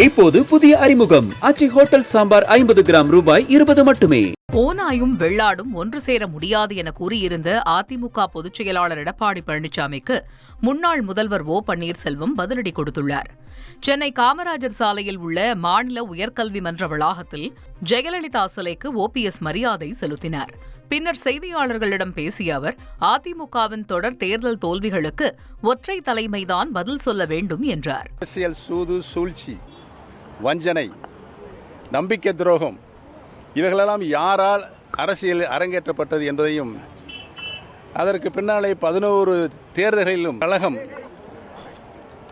இப்போது புதிய அறிமுகம். அச்சி ஹோட்டல் சாம்பார் ஐம்பது கிராம் ரூபாய் இருபது மட்டுமே. ஓநாயும் வெள்ளாடும் ஒன்று சேர முடியாது என கூறியிருந்த அதிமுக பொதுச் செயலாளர் எடப்பாடி பழனிசாமிக்கு முன்னாள் முதல்வர் ஓ பன்னீர்செல்வம் பதிலடி கொடுத்துள்ளார். சென்னை காமராஜர் சாலையில் உள்ள மாநில உயர்கல்வி மன்ற வளாகத்தில் ஜெயலலிதா சிலைக்கு ஓபிஎஸ் மரியாதை செலுத்தினார். பின்னர் செய்தியாளர்களிடம் பேசிய அவர் அதிமுகவின் தொடர் தேர்தல் தோல்விகளுக்கு ஒற்றை தலைமைதான் பதில் சொல்ல வேண்டும் என்றார். அரசியல் சூது சூழ்ச்சி. வஞ்சனை நம்பிக்கை துரோகம் இவைகளெல்லாம் யாரால் அரசியல் அரங்கேற்றப்பட்டது என்பதையும் அதற்கு பின்னாலே பதினோரு தேர்தல்களிலும் கழகம்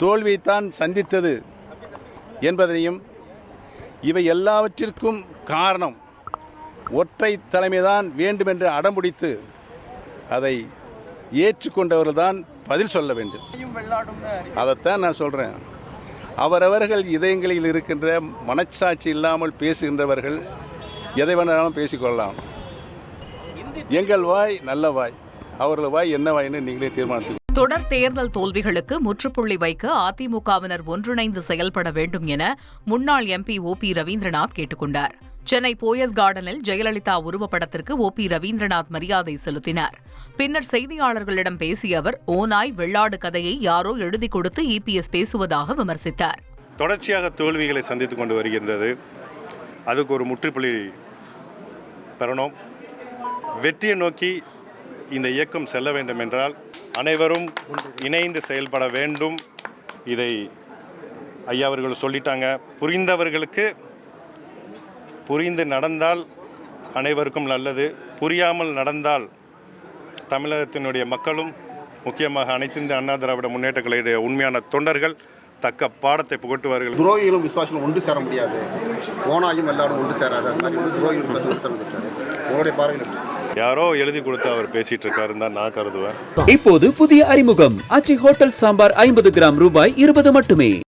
தோல்வியைத்தான் சந்தித்தது என்பதையும் இவை எல்லாவற்றிற்கும் காரணம் ஒற்றை தலைமைதான் வேண்டுமென்று அடம்பிடித்து அதை ஏற்றுக்கொண்டவர்கள்தான் பதில் சொல்ல வேண்டும். அதைத்தான் நான் சொல்றேன். அவரவர்கள் இதயங்களில் இருக்கின்ற மனச்சாட்சி இல்லாமல் பேசுகின்றவர்கள் எதை வேணாலும் பேசிக்கொள்ளலாம். எங்கள் வாய் நல்ல வாய். அவர்கள் வாய் என்ன வாய்னு நீங்களே தீர்மானித்து தொடர் தேர்தல் தோல்விகளுக்கு முற்றுப்புள்ளி வைக்க அதிமுகவினர் ஒன்றிணைந்து செயல்பட வேண்டும் என முன்னாள் எம்பி ஓ பி ரவீந்திரநாத் கேட்டுக்கொண்டார். சென்னை போயஸ் கார்டனில் ஜெயலலிதா உருவப்படத்திற்கு ஓ பி ரவீந்திரநாத் மரியாதை செலுத்தினார். பின்னர் செய்தியாளர்களிடம் பேசிய அவர் ஓநாய் வெள்ளாடு கதையை யாரோ எழுதி கொடுத்து இபிஎஸ் பேசுவதாக விமர்சித்தார். தொடர்ச்சியாக தோல்விகளை சந்தித்துக் கொண்டு வருகின்றது. அதுக்கு ஒரு முற்றுப்புள்ளி பெறணும். வெற்றியை நோக்கி இந்த இயக்கம் செல்ல வேண்டும் என்றால் அனைவரும் இணைந்து செயல்பட வேண்டும். இதை ஐயா அவர்கள் சொல்லிட்டாங்க. புரிந்தவர்களுக்கு புரிந்து நடந்தால் அனைவருக்கும் நல்லது. புரியாமல் நடந்தால் தமிழகத்தினுடைய மக்களும் முக்கியமாக அனைத்து இந்திய அண்ணா திராவிட முன்னேற்ற உண்மையான தொண்டர்கள் தக்க பாடத்தை புகட்டுவார்கள். துரோகிகளும் விசுவாசிகளும் ஒன்று சேர முடியாது. ஓனாயும் எல்லாரும் ஒன்று சேராது. உங்களுடைய பார்வையில்? யாரோ எழுதி கொடுத்து அவர் பேசிட்டு இருக்காருன்னு தான் நான் கருதுவேன். இப்போது புதிய அறிமுகம். அச்சி ஹோட்டல் சாம்பார் ஐம்பது கிராம் ரூபாய் இருபது மட்டுமே.